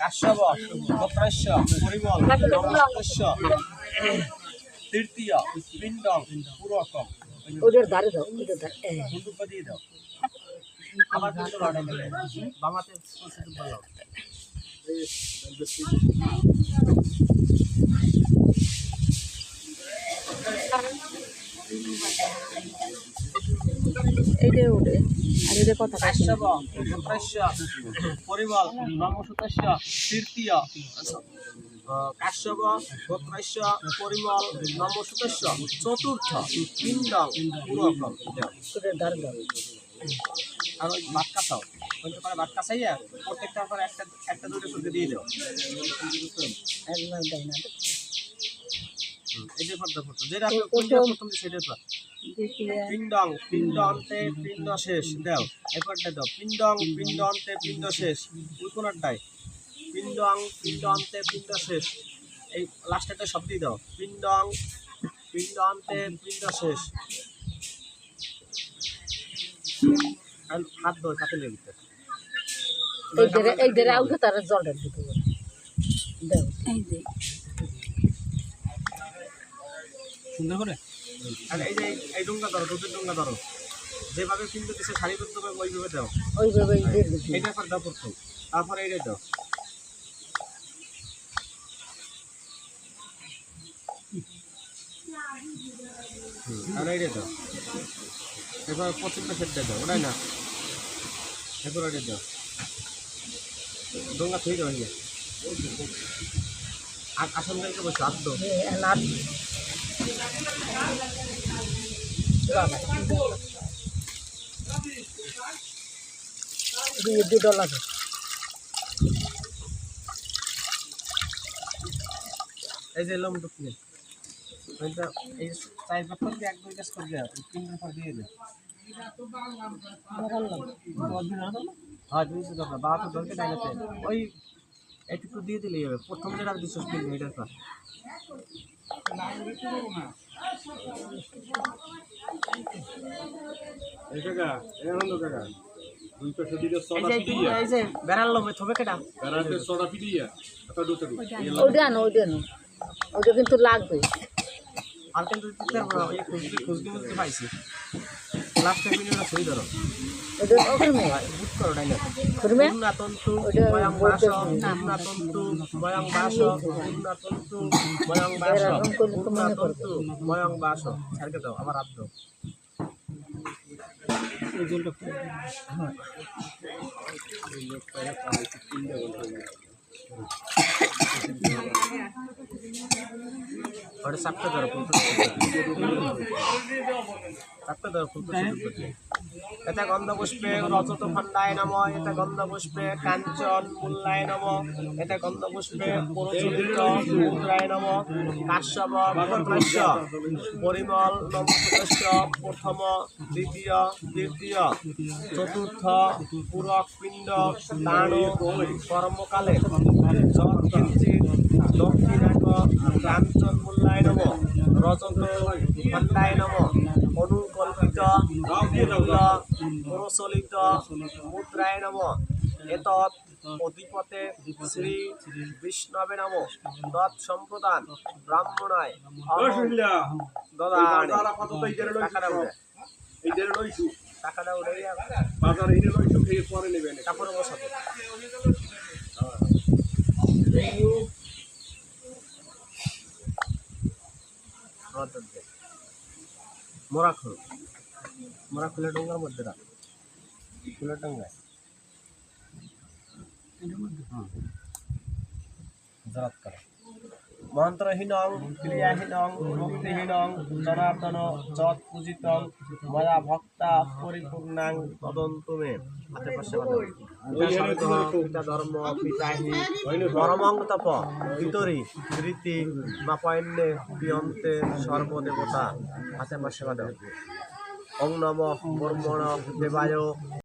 কাশ্যপ গোত্রাস্য পরিমল নমস্কস্য তৃতীয় পিণ্ডম পুরকম ওদের বলো এইটা ওঠে আর এদের কথা পরিমল নমস্কস্য তৃতীয় কাশ্যপ গোত্রাস্য পরিমল নমস্কস্য চতুর্থ ধারে দাও আর ওই ভাত কাঁচাও বলতে পারে ভাত কাঁচাইয়া প্রত্যেকটার পরে একটা একটা দুটো করে দিয়ে না। এটা পর দেখো যেটা প্রথম সেটা পর পিণ্ডং পিণ্ড অন্তে পিণ্ড শেষ দাও এরপরটা দাও। পিণ্ডং পিণ্ড অন্তে পিণ্ড শেষ ওই কোনটাই পিণ্ডং পিণ্ড অন্তে পিণ্ড শেষ। এই লাস্টেরটা সব দিয়ে দাও। পিণ্ডং পিণ্ড অন্তে পিণ্ড শেষ হাত দাও তাতে লেগে এই ধারে এই ধারে আউটে তারা জলটা দিতে দাও। এই যে। সুন্দর করে? আর এই যে এই ডোঙ্গা ধরো দুধের ডোঙ্গা ধরো। যেভাবে কিন্তু দিছে সারিবদ্ধভাবে ওইভাবে দাও। ওইভাবে এইটা পর দাও প্রথম তারপরে এইটা দাও। আর এইটা দাও। এবার প্রত্যেকটা সেটটা দাও ওটাই না? এরপর এইটা দাও। ডোঙ্গা থেকে দাও আর আসন গাড়িতে বসে আস তো না দিয়ে দু ডলার এই যে এলাম ঢুকলে ওইটা এই চার বছর দিয়ে এক দুই কাজ করবে তিন বছর দিয়ে দেবে হ্যাঁ দুইশো টাকা বাহাত্তর দরকার ডাইনাতে ওই একটু দিয়ে দিলেই হবে প্রথম যেটা দুশো স্পিড এটার কিন্তু লাগবে। আর কিন্তু খুঁজতে খুঁজতে পাইছি। লাস্টে মিনিটটা সই ধরো ওটা বয়ং বাস পূর্ণাতন্তু বয়ং বাস পূর্ণাতন্তু বয়ং বাস এরকম করলে তো মনে করবে। পূর্ণাতন্তু বয়ং বাস ছাড়কে দাও আমার হাত দাও ওটা চাপটা ধরো ফুলতে চাপটা ধরো ফুলতে এটা গন্ধপুষ্পে রজত খণ্ডায় নম, এটা গন্ধপুষ্পে কাঞ্চন মূল্যায় নম, এটা গন্ধপুষ্পে পুরচলিত মুদ্রায় নম, কাশ্যপ ভদ্রাস্য পরিমল নমস্কস্য প্রথম, দ্বিতীয়, তৃতীয়, চতুর্থ, পুরক, পিণ্ড কর্মকালে দক্ষিণাক মূল্যায় নম খণ্ডায় নম অনুকল্পিত প্রচলিত মুদ্রায় নম এতৎ অধিপতে শ্রী বিষ্ণবে নম তৎ সম্প্রদান ব্রাহ্মণায় টাকাটা উঠে বাজার পরে নেবেন কাপড়ে বসাবে মোরা খুল। মোরা খুলে ডোঙ্গার মধ্যে রাখ। খুলে ডোঙ্গায়। জরাত করো। মন্ত্রহীনং জনার্দন যৎ পূজিতং, ময়া ভক্তা, পরিপূর্ণাং হাতে পাশে। পিতা ধর্ম পিতাহি রীতি পিয়ন্তে সর্বদেবতা। হাতে মাসে। ওং নম ব্রহ্মণ দেবায়।